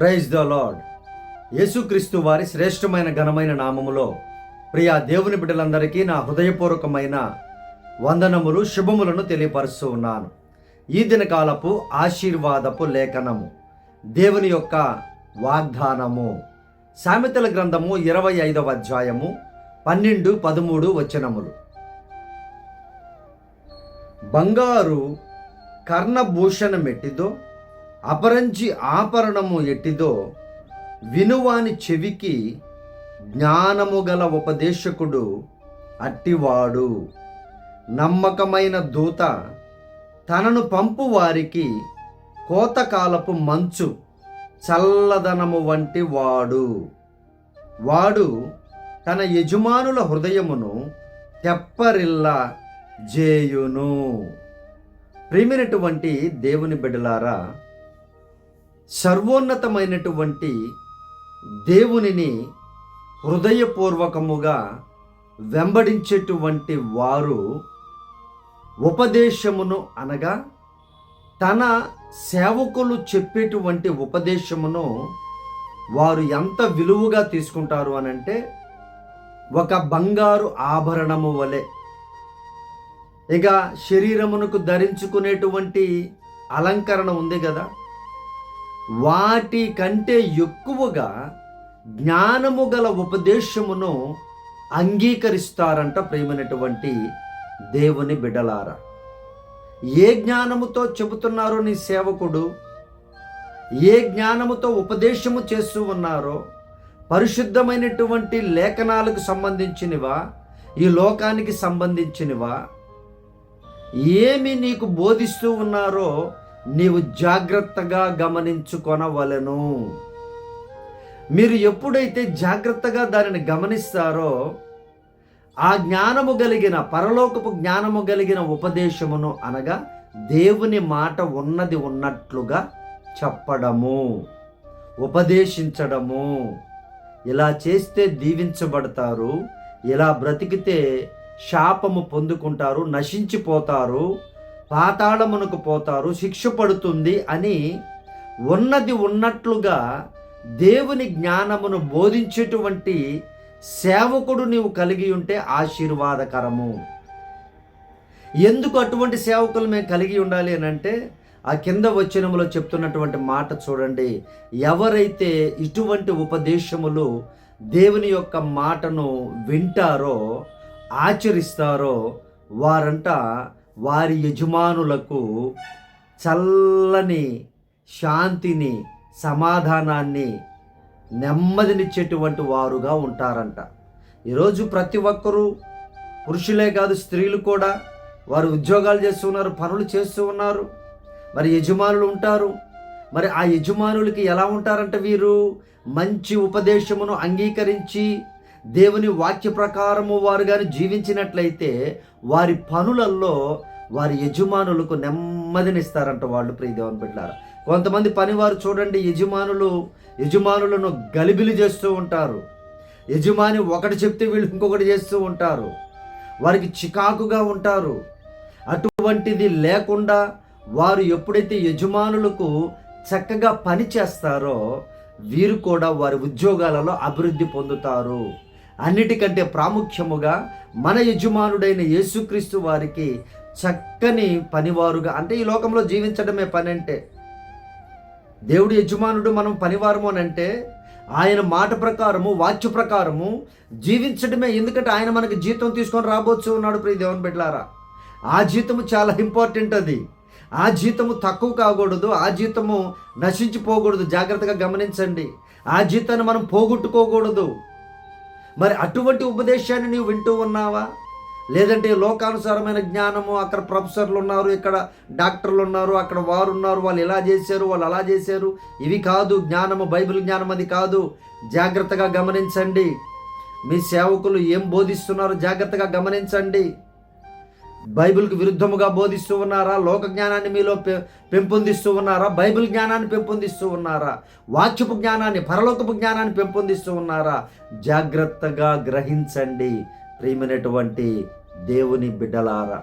Praise the lord యేసుక్రీస్తు వారి శ్రేష్టమైన ఘనమైన నామములో ప్రియా దేవుని బిడ్డలందరికీ నా హృదయపూర్వకమైన వందనములు శుభములను తెలియపరుస్తూ ఉన్నాను. ఈ దినకాలపు ఆశీర్వాదపు లేఖనము దేవుని యొక్క వాగ్దానము. సామెతల గ్రంథము ఇరవై ఐదవ అధ్యాయము పన్నెండు పదమూడు వచనములు. బంగారు కర్ణభూషణ మెట్టిదో అపరంజి ఆభరణము ఎట్టిదో వినువాని చెవికి జ్ఞానము గల ఉపదేశకుడు అట్టివాడు. నమ్మకమైన దూత తనను పంపు వారికి కోతకాలపు మంచు చల్లదనము వంటి వాడు వాడు తన యజమానుల హృదయమును తెప్పరిల్ల జేయును. ప్రేమినటువంటి దేవుని బిడ్డలారా సర్వోన్నతమైనటువంటి దేవునిని హృదయపూర్వకముగా వెంబడించేటువంటి వారు ఉపదేశమును అనగా తన సేవకులు చెప్పేటువంటి ఉపదేశమును వారు ఎంత విలువగా తీసుకుంటారు అనంటే ఒక బంగారు ఆభరణము వలె. ఇక శరీరమునకు ధరించుకునేటువంటి అలంకరణ ఉంది కదా. వాటి కంటే ఎక్కువగా జ్ఞానము గల ఉపదేశమును అంగీకరిస్తారంట ప్రేమైనటువంటి దేవుని బిడలారా ఏ జ్ఞానముతో చెబుతున్నారో నీ సేవకుడు? ఏ జ్ఞానముతో ఉపదేశము చేస్తూ ఉన్నారో? పరిశుద్ధమైనటువంటి లేఖనాలకు సంబంధించినవా? ఈ లోకానికి సంబంధించినవా? ఏమి నీకు బోధిస్తూ ఉన్నారో నీవు జాగ్రత్తగా గమనించుకొనవలెను. మీరు ఎప్పుడైతే జాగ్రత్తగా దానిని గమనిస్తారో ఆ జ్ఞానము కలిగిన పరలోకపు జ్ఞానము కలిగిన ఉపదేశమును అనగా దేవుని మాట ఉన్నది ఉన్నట్లుగా చెప్పడము ఉపదేశించడము. ఇలా చేస్తే దీవించబడతారు ఇలా బ్రతికితే శాపము పొందుకుంటారు నశించిపోతారు పాతాళమునకు పోతారు శిక్ష పడుతుంది అని ఉన్నది ఉన్నట్లుగా దేవుని జ్ఞానమును బోధించేటువంటి సేవకుడు నీవు కలిగి ఉంటే ఆశీర్వాదకరము. ఎందుకు అటువంటి సేవకులు మేము కలిగి ఉండాలి అని అంటే ఆ కింద వచనములో చెప్తున్నటువంటి మాట చూడండి. ఎవరైతే ఇటువంటి ఉపదేశములు దేవుని యొక్క మాటను వింటారో ఆచరిస్తారో వారంట వారి యజమానులకు చల్లని శాంతిని సమాధానాన్ని నెమ్మదినిచ్చేటువంటి వారుగా ఉంటారంట. ఈరోజు ప్రతి ఒక్కరూ పురుషులే కాదు స్త్రీలు కూడా వారు ఉద్యోగాలు చేస్తూ ఉన్నారు పనులు చేస్తూ ఉన్నారు. మరి యజమానులు ఉంటారు. మరి ఆ యజమానులకి ఎలా ఉంటారంట వీరు? మంచి ఉపదేశమును అంగీకరించి దేవుని వాక్య ప్రకారము వారు కానీ జీవించినట్లయితే వారి పనులలో వారి యజమానులకు నెమ్మదినిస్తారంట వాళ్ళు ప్రియదేవన్ బిడ్డారు కొంతమంది పనివారు చూడండి యజమానులు యజమానులను గలిబిలి చేస్తూ ఉంటారు. యజమాని ఒకటి చెప్తే వీళ్ళు ఇంకొకటి చేస్తూ ఉంటారు. వారికి చికాకుగా ఉంటారు. అటువంటిది లేకుండా వారు ఎప్పుడైతే యజమానులకు చక్కగా పని చేస్తారో వీరు కూడా వారి ఉద్యోగాలలో అభివృద్ధి పొందుతారు. అన్నిటికంటే ప్రాముఖ్యముగా మన యజమానుడైన యేసుక్రీస్తు వారికి చక్కని పనివారుగా అంటే ఈ లోకంలో జీవించడమే పని అంటే దేవుడు యజమానుడు మనం పనివారము అని అంటే ఆయన మాట ప్రకారము వాక్య ప్రకారము జీవించడమే. ఎందుకంటే ఆయన మనకి జీతం తీసుకొని రాబోచ్చు ఉన్నాడు ప్రియ దేవుని బిడ్డలారా. ఆ జీతము చాలా ఇంపార్టెంట్ అది. ఆ జీతము తక్కువ కాకూడదు ఆ జీతము నశించిపోకూడదు. జాగ్రత్తగా గమనించండి. ఆ జీతాన్ని మనం పోగొట్టుకోకూడదు. మరి అటువంటి ఉపదేశాన్ని నీవు వింటూ ఉన్నావా? లేదంటే లోకానుసారమైన జ్ఞానము అక్కడ ప్రొఫెసర్లు ఉన్నారు ఇక్కడ డాక్టర్లు ఉన్నారు అక్కడ వారు ఉన్నారు వాళ్ళు ఇలా చేశారు వాళ్ళు అలా చేశారు. ఇవి కాదు జ్ఞానము బైబిల్ జ్ఞానం అది కాదు. జాగ్రత్తగా గమనించండి. మీ సేవకులు ఏం బోధిస్తున్నారో జాగ్రత్తగా గమనించండి. బైబిల్కి విరుద్ధముగా బోధిస్తూ ఉన్నారా? లోక జ్ఞానాన్ని మీలో పె పెంపొందిస్తూ ఉన్నారా? బైబిల్ జ్ఞానాన్ని పెంపొందిస్తూ ఉన్నారా? వాక్యపు జ్ఞానాన్ని పరలోకపు జ్ఞానాన్ని పెంపొందిస్తూ ఉన్నారా? జాగ్రత్తగా గ్రహించండి ప్రియమైనటువంటి దేవుని బిడ్డలారా.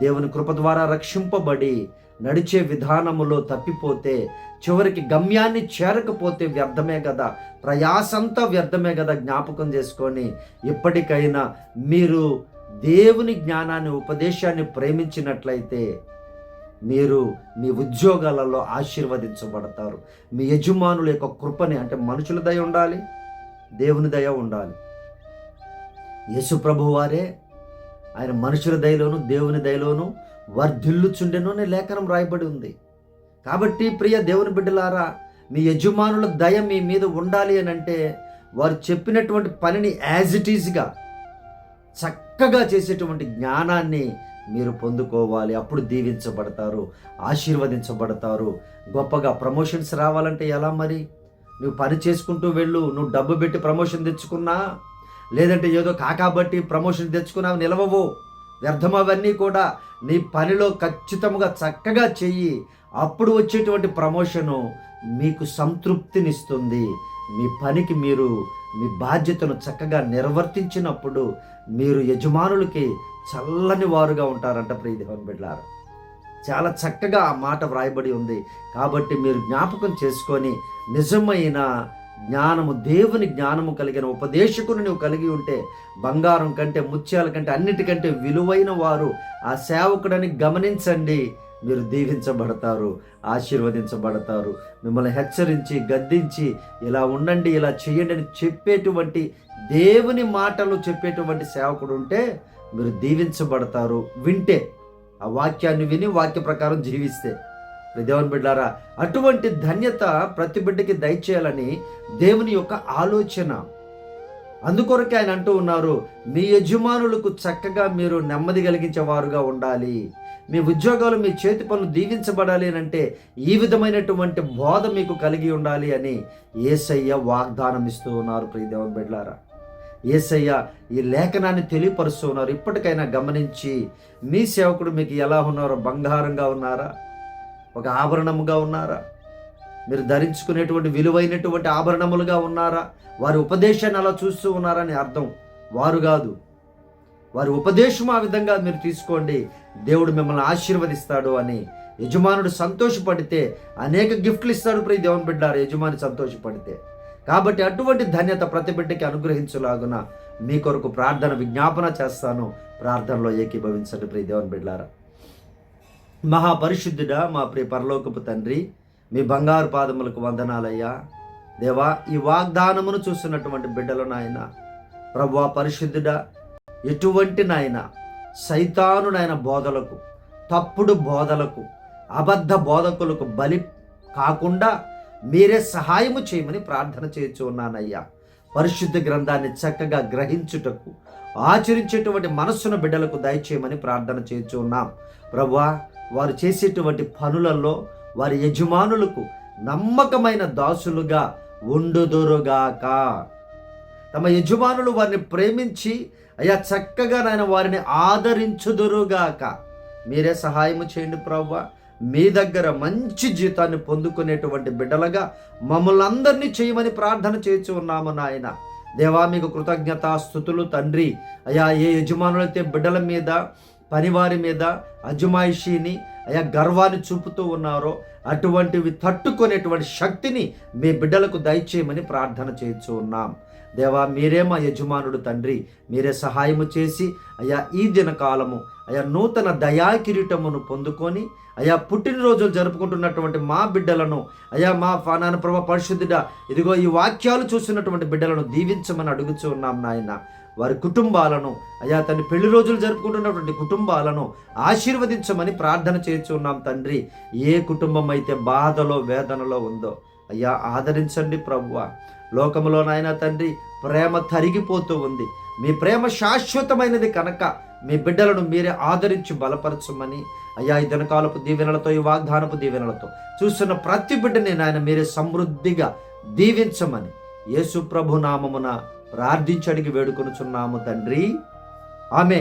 దేవుని కృప ద్వారా రక్షింపబడి నడిచే విధానములో తప్పిపోతే చివరికి గమ్యాన్ని చేరకపోతే వ్యర్థమే కదా. ప్రయాసంతా వ్యర్థమే కదా జ్ఞాపకం చేసుకొని ఎప్పటికైనా మీరు దేవుని జ్ఞానాన్ని ఉపదేశాన్ని ప్రేమించినట్లయితే మీరు మీ ఉద్యోగాలలో ఆశీర్వదించబడతారు. మీ యజమానుల యొక్క కృపని అంటే మనుషుల దయ ఉండాలి దేవుని దయ ఉండాలి. యేసు ప్రభు వారే ఆయన మనుషుల దయలోను దేవుని దయలోను వర్ధిల్లుచుండెను అనే లేఖనం రాయబడి ఉంది. కాబట్టి ప్రియ దేవుని బిడ్డలారా మీ యజమానుల దయ మీ మీద ఉండాలి అని అంటే వారు చెప్పినటువంటి పనిని యాజ్ ఇట్ ఈజ్గా చక్కగా చేసేటువంటి జ్ఞానాన్ని మీరు పొందుకోవాలి. అప్పుడు దీవించబడతారు ఆశీర్వదించబడతారు. గొప్పగా ప్రమోషన్స్ రావాలంటే ఎలా మరి? నువ్వు పని చేసుకుంటూ వెళ్ళు. నువ్వు డబ్బు పెట్టి ప్రమోషన్ తెచ్చుకున్నా లేదంటే ఏదో కాకాబట్టి ప్రమోషన్ తెచ్చుకున్నావు నిలవవు. వ్యర్థం అవన్నీ కూడా నీ పనిలో ఖచ్చితంగా చక్కగా చెయ్యి అప్పుడు వచ్చేటువంటి ప్రమోషను మీకు సంతృప్తినిస్తుంది. మీ పనికి మీరు మీ బాధ్యతను చక్కగా నిర్వర్తించినప్పుడు మీరు యజమానులకి చల్లని వారుగా ఉంటారంట ప్రియదేవన్ బిడ్డారు చాలా చక్కగా ఆ మాట వ్రాయబడి ఉంది. కాబట్టి మీరు జ్ఞాపకం చేసుకొని నిజమైన జ్ఞానము దేవుని జ్ఞానము కలిగిన ఉపదేశకుని నువ్వు కలిగి ఉంటే బంగారం కంటే ముత్యాల కంటే అన్నిటికంటే విలువైన వారు ఆ సేవకుడని గమనించండి. మీరు దీవించబడతారు ఆశీర్వదించబడతారు. మిమ్మల్ని హెచ్చరించి గద్దించి ఇలా ఉండండి ఇలా చేయండి అని చెప్పేటువంటి దేవుని మాటలు చెప్పేటువంటి సేవకుడు ఉంటే మీరు దీవించబడతారు వింటే. ఆ వాక్యాన్ని విని వాక్య ప్రకారం జీవిస్తే. దేవుని బిడ్డారా అటువంటి ధన్యత ప్రతి బిడ్డకి దయచేయాలని దేవుని యొక్క ఆలోచన. అందుకొరకే ఆయన అంటూ ఉన్నారు మీ యజమానులకు చక్కగా మీరు నెమ్మది కలిగించేవారుగా ఉండాలి. మీ ఉద్యోగాలు మీ చేతి పనులు దీవించబడాలి అని అంటే ఈ విధమైనటువంటి బోధ మీకు కలిగి ఉండాలి అని ఏసయ్య వాగ్దానం ఇస్తూ ఉన్నారు ప్రియదేవ బిడ్లారా. ఏసయ్య ఈ లేఖనాన్ని తెలియపరుస్తూ ఉన్నారు. ఇప్పటికైనా గమనించి మీ సేవకుడు మీకు ఎలా ఉన్నారో బంగారంగా ఉన్నారా? ఒక ఆభరణముగా ఉన్నారా? మీరు ధరించుకునేటువంటి విలువైనటువంటి ఆభరణములుగా ఉన్నారా? వారి ఉపదేశాన్ని అలా చూస్తూ ఉన్నారని అర్థం. వారు కాదు వారి ఉపదేశం ఆ విధంగా మీరు తీసుకోండి. దేవుడు మిమ్మల్ని ఆశీర్వదిస్తాడు అని యజమానుడు సంతోషపడితే అనేక గిఫ్ట్లు ఇస్తాడు ప్రియ దేవుని బిడ్డారు యజమాని సంతోషపడితే. కాబట్టి అటువంటి ధన్యత ప్రతి బిడ్డకి అనుగ్రహించులాగున మీ కొరకు ప్రార్థన విజ్ఞాపన చేస్తాను. ప్రార్థనలో ఏకీభవించండి ప్రియ దేవుని బిడ్డారా. మహాపరిశుద్ధుడా మా ప్రియ పరలోకపు తండ్రి మీ బంగారు పాదములకు వందనాలయ్యా. దేవా ఈ వాగ్దానమును చూస్తున్నటువంటి బిడ్డలు నాయన ప్రభు పరిశుద్ధుడా ఎటువంటి నాయన సైతాను నాయన బోధలకు తప్పుడు బోధలకు అబద్ధ బోధకులకు బలి కాకుండా మీరే సహాయము చేయమని ప్రార్థన చేయొచ్చు ఉన్నానయ్యా. పరిశుద్ధ గ్రంథాన్ని చక్కగా గ్రహించుటకు ఆచరించేటువంటి మనస్సును బిడ్డలకు దయచేయమని ప్రార్థన చేయొచ్చు ఉన్నాం. ప్రభా వారు చేసేటువంటి పనులలో వారి యజమానులకు నమ్మకమైన దాసులుగా ఉండుదురుగాక. తమ యజమానులు వారిని ప్రేమించి అయ్యా చక్కగా నాయన వారిని ఆదరించుదురుగాక. మీరే సహాయము చేయండి ప్రవ్వ. మీ దగ్గర మంచి జీతాన్ని పొందుకునేటువంటి బిడ్డలుగా మమ్మల్ని అందరినీ చేయమని ప్రార్థన చేసి ఉన్నాము నాయన. దేవా మీకు కృతజ్ఞత స్థుతులు తండ్రి. అయ్యా ఏ యజమానులైతే బిడ్డల మీద పనివారి మీద అజమాయిషీని అయా గర్వాన్ని చూపుతూ ఉన్నారో అటువంటివి తట్టుకునేటువంటి శక్తిని మీ బిడ్డలకు దయచేయమని ప్రార్థన చేయించు ఉన్నాం. దేవా మీరే మా యజమానుడు తండ్రి. మీరే సహాయము చేసి అయా ఈ దినకాలము అయా నూతన దయా కిరీటమును పొందుకొని అయా పుట్టినరోజులు జరుపుకుంటున్నటువంటి మా బిడ్డలను అయా మా ఫానాన ప్రభ పరిశుద్ధుడ ఇదిగో ఈ వాక్యాలు చూస్తున్నటువంటి బిడ్డలను దీవించమని అడుగుచూ ఉన్నాం నాయన. వారి కుటుంబాలను అయా తన పెళ్ళి రోజులు జరుపుకుంటున్నటువంటి కుటుంబాలను ఆశీర్వదించమని ప్రార్థన చేస్తున్నాం తండ్రి. ఏ కుటుంబం అయితే బాధలో వేదనలో ఉందో అయ్యా ఆదరించండి ప్రభువ. లోకంలో నాయన తండ్రి ప్రేమ తరిగిపోతూ ఉంది. మీ ప్రేమ శాశ్వతమైనది కనుక మీ బిడ్డలను మీరే ఆదరించి బలపరచమని అయ్యా ఈ దినకాలపు దీవెనలతో ఈ వాగ్దానపు దీవెనలతో చూస్తున్న ప్రతి బిడ్డని నాయన మీరే సమృద్ధిగా దీవించమని యేసు ప్రభు నామమున ప్రార్థించడికి వేడుకొనుచున్నాము తండ్రి. ఆమె